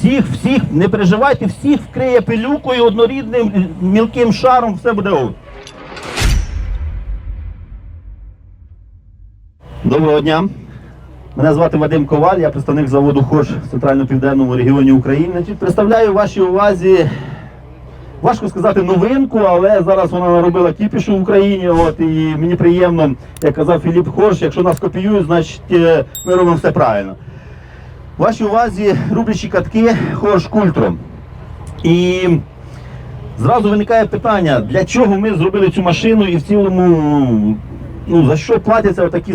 Всіх, всіх, не переживайте, всіх вкриє пилюкою однорідним е, мілким шаром, все буде ок. Доброго дня. Мене звати Вадим Коваль, я представник заводу Хош в центрально-південному регіоні України. Представляю вашій увазі, важко сказати новинку, але зараз вона наробила кіпішу в Україні. От, і мені приємно, як казав Філіп Хорш, якщо нас копіюють, значить е, ми робимо все правильно. Вашій увазі рублячі катки Хорш Культро. І зразу виникає питання, для чого ми зробили цю машину і в цілому, ну, за що платяться такі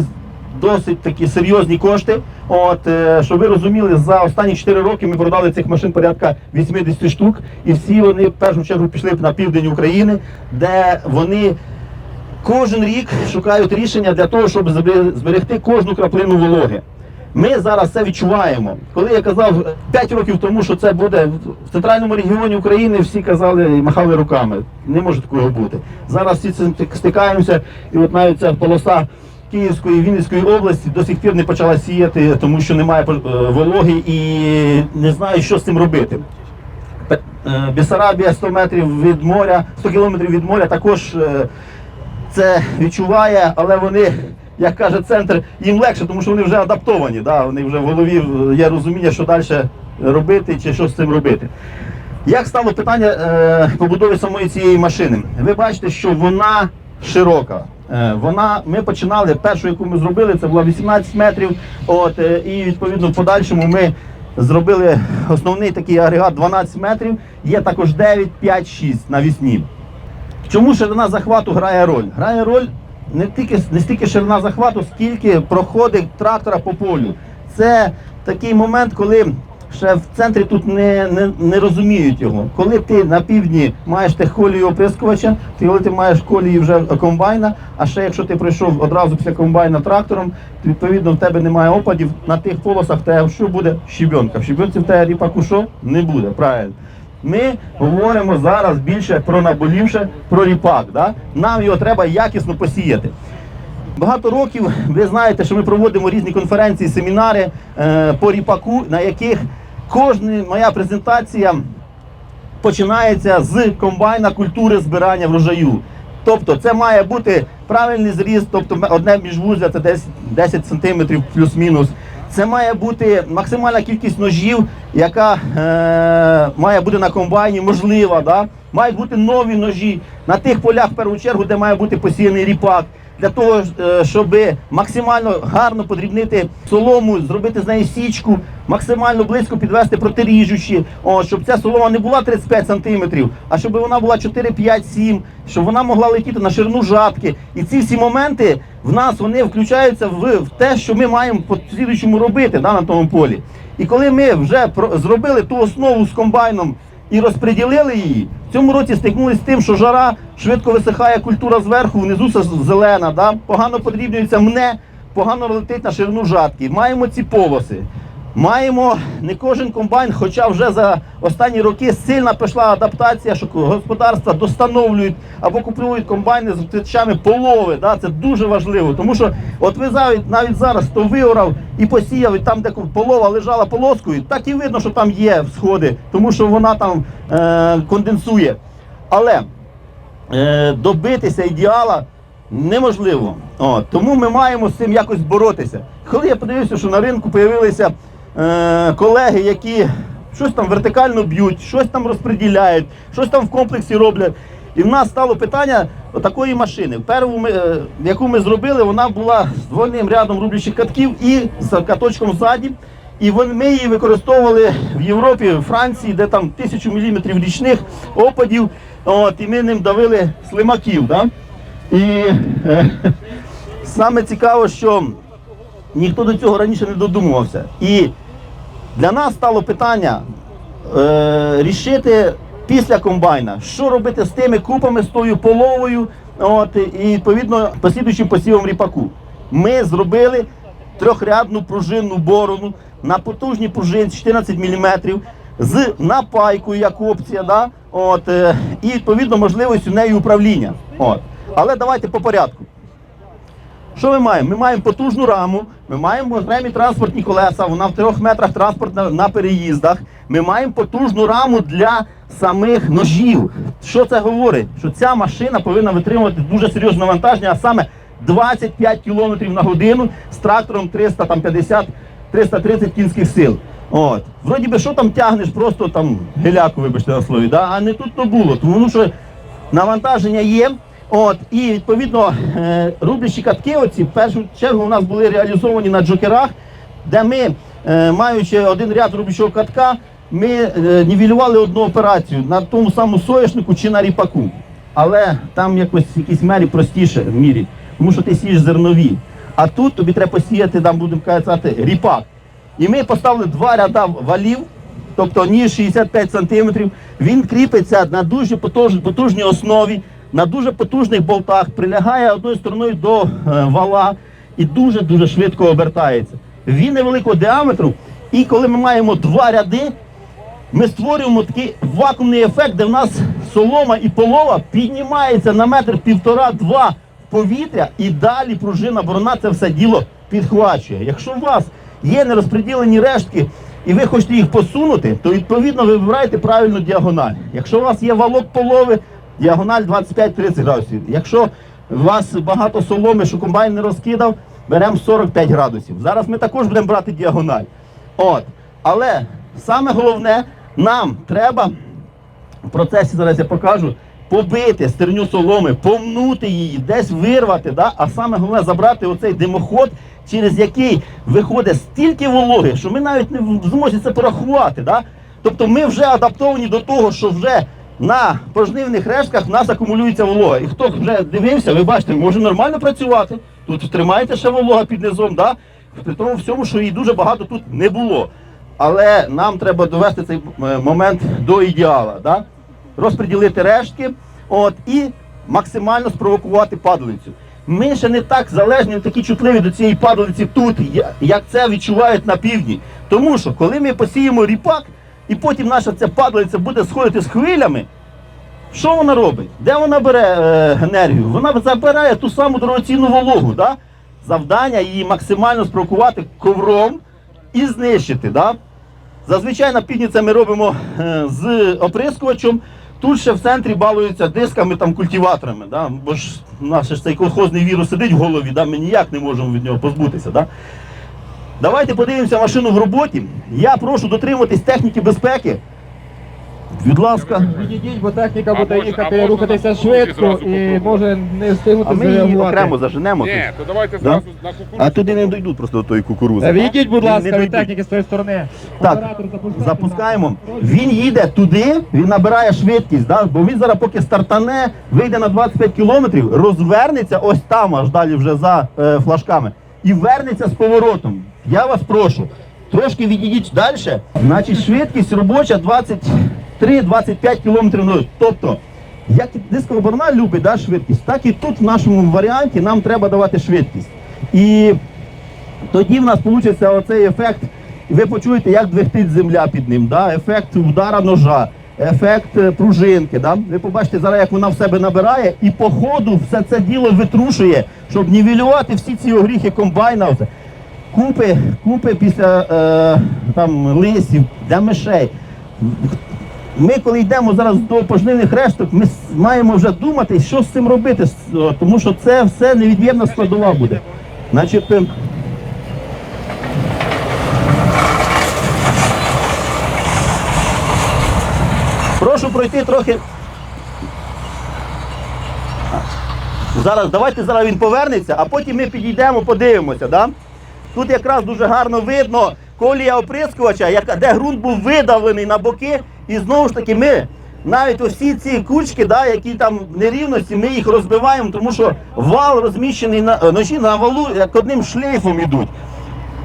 досить такі серйозні кошти. От, е, щоб ви розуміли, за останні 4 роки ми продали цих машин порядка 80 штук, і всі вони в першу чергу пішли на південь України, де вони кожен рік шукають рішення для того, щоб зберегти кожну краплину вологи. Ми зараз це відчуваємо. Коли я казав 5 років тому, що це буде в центральному регіоні України, всі казали і махали руками. Не може такого бути. Зараз всі цим стикаємося, і от навіть ця полоса Київської Вінницької області до сих пір не почала сіяти, тому що немає е, вологи і не знаю, що з цим робити. Е, Бесарабія 100 метрів від моря, 100 кілометрів від моря також е, це відчуває, але вони, як каже центр, їм легше, тому що вони вже адаптовані. Да? Вони вже в голові е, є розуміння, що далі робити чи що з цим робити. Як стало питання е, побудови самої цієї машини? Ви бачите, що вона широка. Е, вона, ми починали, першу, яку ми зробили, це була 18 метрів. От, е, і відповідно в подальшому ми зробили основний такий агрегат 12 метрів. Є також 9, 5, 6 навісні. Чому ширина захвату грає роль? Грає роль не тільки не стільки ширина захвату, скільки проходить трактора по полю. Це такий момент, коли ще в центрі тут не, не, не розуміють його. Коли ти на півдні маєш техколію оприскувача, ти коли ти маєш колії вже комбайна, а ще якщо ти прийшов одразу після комбайна трактором, то відповідно в тебе немає опадів, на тих полосах в що буде щебенка. В щебенці в тебе ріпаку що? Не буде, правильно. Ми говоримо зараз більше про наболівше, про ріпак. Да? Нам його треба якісно посіяти. Багато років ви знаєте, що ми проводимо різні конференції, семінари е, по ріпаку, на яких кожна моя презентація починається з комбайна культури збирання врожаю. Тобто це має бути правильний зріст, тобто одне міжвузля це десь 10 см плюс-мінус. Це має бути максимальна кількість ножів, яка е, має бути на комбайні, можлива. Да? Мають бути нові ножі на тих полях, в першу чергу, де має бути посіяний ріпак. Для того, е, щоб максимально гарно подрібнити солому, зробити з неї січку, максимально близько підвести протиріжучі, о, щоб ця солома не була 35 сантиметрів, а щоб вона була 4, 5, 7, щоб вона могла летіти на ширину жатки. І ці всі моменти в нас вони включаються в, в те, що ми маємо по слідуючому робити да, на тому полі. І коли ми вже про- зробили ту основу з комбайном і розподілили її, в цьому році стикнулися з тим, що жара швидко висихає культура зверху, внизу зелена, да? погано подрібнюється мне, погано летить на ширину жатки. Маємо ці полоси. Маємо не кожен комбайн, хоча вже за останні роки сильно пішла адаптація, що господарства достановлюють або купують комбайни з втечами полови. Да? Це дуже важливо. Тому що от ви навіть, зараз то виорав і посіяв, і там, де полова лежала полоскою, так і видно, що там є всходи, тому що вона там е, конденсує. Але е, добитися ідеала неможливо. О, тому ми маємо з цим якось боротися. Коли я подивився, що на ринку з'явилися е, колеги, які щось там вертикально б'ють, щось там розподіляють, щось там в комплексі роблять. І в нас стало питання такої машини. Першу, ми, е, яку ми зробили, вона була з двойним рядом рублячих катків і з каточком ззаді. І ми її використовували в Європі, в Франції, де там тисячу міліметрів річних опадів. От, і ми ним давили слимаків. Да? І е, саме цікаво, що ніхто до цього раніше не додумувався. І для нас стало питання е, рішити після комбайна, що робити з тими купами, з тою половою, от, і відповідно послідуючим посівом ріпаку. Ми зробили трьохрядну пружинну борону на потужній пружинці 14 мм з напайкою як опція, да? от, е, і відповідно можливістю нею управління. От. Але давайте по порядку. Що ми маємо? Ми маємо потужну раму, ми маємо окремі транспортні колеса, вона в трьох метрах транспорт на, на переїздах. Ми маємо потужну раму для самих ножів. Що це говорить? Що ця машина повинна витримувати дуже серйозне навантаження, а саме 25 км на годину з трактором 350 330 кінських сил. От. Вроді би, що там тягнеш, просто там геляку, вибачте на слові, да? а не тут то було. Тому що навантаження є. От, і відповідно е, рублячі катки, оці в першу чергу у нас були реалізовані на джокерах, де ми, е, маючи один ряд рублячого катка, ми е, нівелювали одну операцію на тому самому соняшнику чи на ріпаку. Але там якось в якійсь мері простіше в мірі, тому що ти сієш зернові. А тут тобі треба посіяти, там будемо казати, ріпак. І ми поставили два ряда валів, тобто ніж 65 см. Він кріпиться на дуже потужній основі, на дуже потужних болтах, прилягає одною стороною до е, вала і дуже-дуже швидко обертається. Він невеликого діаметру, і коли ми маємо два ряди, ми створюємо такий вакуумний ефект, де в нас солома і полова піднімається на метр півтора-два повітря, і далі пружина борона це все діло підхвачує. Якщо у вас є нерозподілені рештки, і ви хочете їх посунути, то відповідно ви вибираєте правильну діагональ. Якщо у вас є валок полови, діагональ 25-30 градусів. Якщо у вас багато соломи, що комбайн не розкидав, беремо 45 градусів. Зараз ми також будемо брати діагональ. От. Але саме головне, нам треба в процесі зараз я покажу. Побити стерню соломи, помнути її, десь вирвати, да? а саме головне забрати оцей димоход, через який виходить стільки вологи, що ми навіть не змозі це порахувати. Да? Тобто ми вже адаптовані до того, що вже на пожнивних рештках в нас акумулюється волога. І хто вже дивився, ви бачите, може нормально працювати. Тут тримається ще волога під низом, да? при тому всьому, що її дуже багато тут не було. Але нам треба довести цей е, момент до ідеала. Да? розподілити рештки от, і максимально спровокувати падалицю. Ми ще не так залежні, не такі чутливі до цієї падалиці тут, як це відчувають на півдні. Тому що коли ми посіємо ріпак, і потім наша ця падалиця буде сходити з хвилями, що вона робить? Де вона бере е, енергію? Вона забирає ту саму дорогоцінну вологу. Да? Завдання її максимально спровокувати ковром і знищити. Да? Зазвичай на півдні це ми робимо е, з оприскувачем. Тут ще в центрі балуються дисками, там, культиваторами. Да? Бо ж наш цей колхозний вірус сидить в голові, да? ми ніяк не можемо від нього позбутися. Да? Давайте подивимося машину в роботі. Я прошу дотримуватись техніки безпеки. Будь ласка. Відійдіть, бо техніка А буде може- а їхати, можна рухатися на швидко і може не А встигнути ми її окремо заженемо. Ні, то давайте Да? зразу на кукурудзу. А туди не дійдуть просто до тої кукурузи. Е, Відійдіть, будь Не- ласка, не від дійдуть. техніки з тої сторони. Так, Оператор, запускайте запускаємо. нас. Він їде туди, він набирає швидкість, да? бо він зараз поки стартане, вийде на 25 кілометрів, розвернеться ось там, аж далі вже за е, флажками, і вернеться з поворотом. Я вас прошу, трошки відійдіть далі. Значить, швидкість робоча 23-25 кілометрів на. Тобто, як дискова борона любить да, швидкість, так і тут в нашому варіанті нам треба давати швидкість. І тоді в нас вийде оцей ефект. Ви почуєте, як двигтить земля під ним, да? ефект удара ножа, ефект е, пружинки. Да? Ви побачите зараз, як вона в себе набирає, і по ходу все це діло витрушує, щоб нівелювати всі ці огріхи комбайна. Купи, купи після е, там, лисів, для мишей. Ми, коли йдемо зараз до пожнивних решток, ми маємо вже думати, що з цим робити, тому що це все невід'ємна складова буде. Значить, е, прошу пройти трохи. Зараз, давайте зараз він повернеться, а потім ми підійдемо, подивимося. Да? Тут якраз дуже гарно видно колія оприскувача, яка, де ґрунт був видавлений на боки. І знову ж таки, ми навіть усі ці кучки, да, які там нерівності, ми їх розбиваємо, тому що вал розміщений на е, ножі на валу, як одним шлейфом ідуть.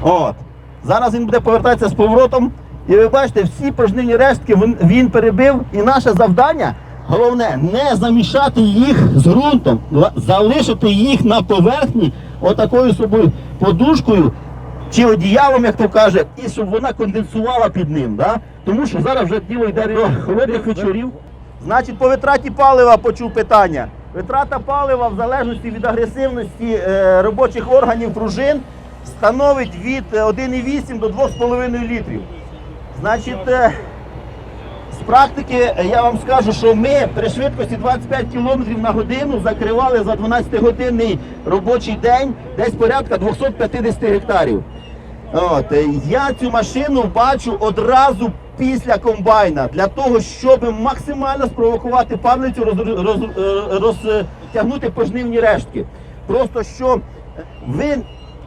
От. Зараз він буде повертатися з поворотом. І ви бачите, всі пожнивні рештки він перебив. І наше завдання головне не замішати їх з ґрунтом, залишити їх на поверхні отакою собою подушкою чи одіялом, як то каже, і щоб вона конденсувала під ним. Да? Тому що зараз вже діло йде до холодних вечорів. Значить, по витраті палива почув питання. Витрата палива в залежності від агресивності е, робочих органів пружин становить від е, 1,8 до 2,5 літрів. Значить, е, З практики е, я вам скажу, що ми при швидкості 25 км на годину закривали за 12-годинний робочий день десь порядка 250 гектарів. От, е, я цю машину бачу одразу після комбайна для того, щоб максимально спровокувати парлицю, роз, роз, е, розтягнути пожнивні рештки. Просто що ви,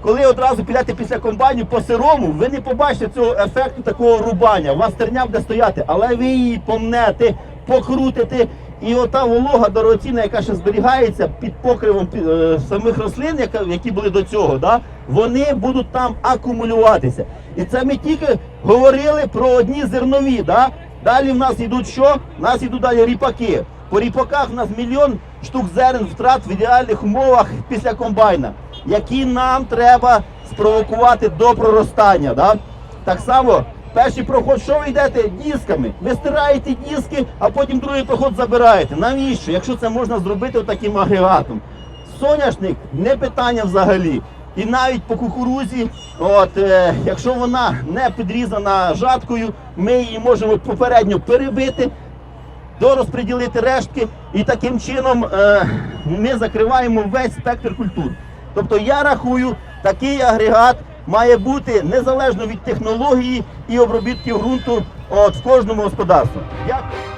коли одразу підете після комбайню по сирому, ви не побачите цього ефекту такого рубання. У вас терня буде стояти, але ви її помнете, покрутите. І ота волога дорогоцінна, яка ще зберігається під покривом е, самих рослин, які були до цього, да, вони будуть там акумулюватися. І це ми тільки говорили про одні зернові. Да? Далі в нас йдуть що? В нас йдуть далі ріпаки. По ріпаках в нас мільйон штук зерен втрат в ідеальних умовах після комбайна, які нам треба спровокувати до проростання. Да? Так само, перший проход, що ви йдете дисками? Ви стираєте диски, а потім другий проход забираєте. Навіщо? Якщо це можна зробити таким агрегатом. Соняшник не питання взагалі. І навіть по кукурузі, от, е, якщо вона не підрізана жаткою, ми її можемо попередньо перебити, дорозподілити рештки, і таким чином е, ми закриваємо весь спектр культур. Тобто я рахую, такий агрегат має бути незалежно від технології і обробітків ґрунту от, в кожному господарстві. Дякую.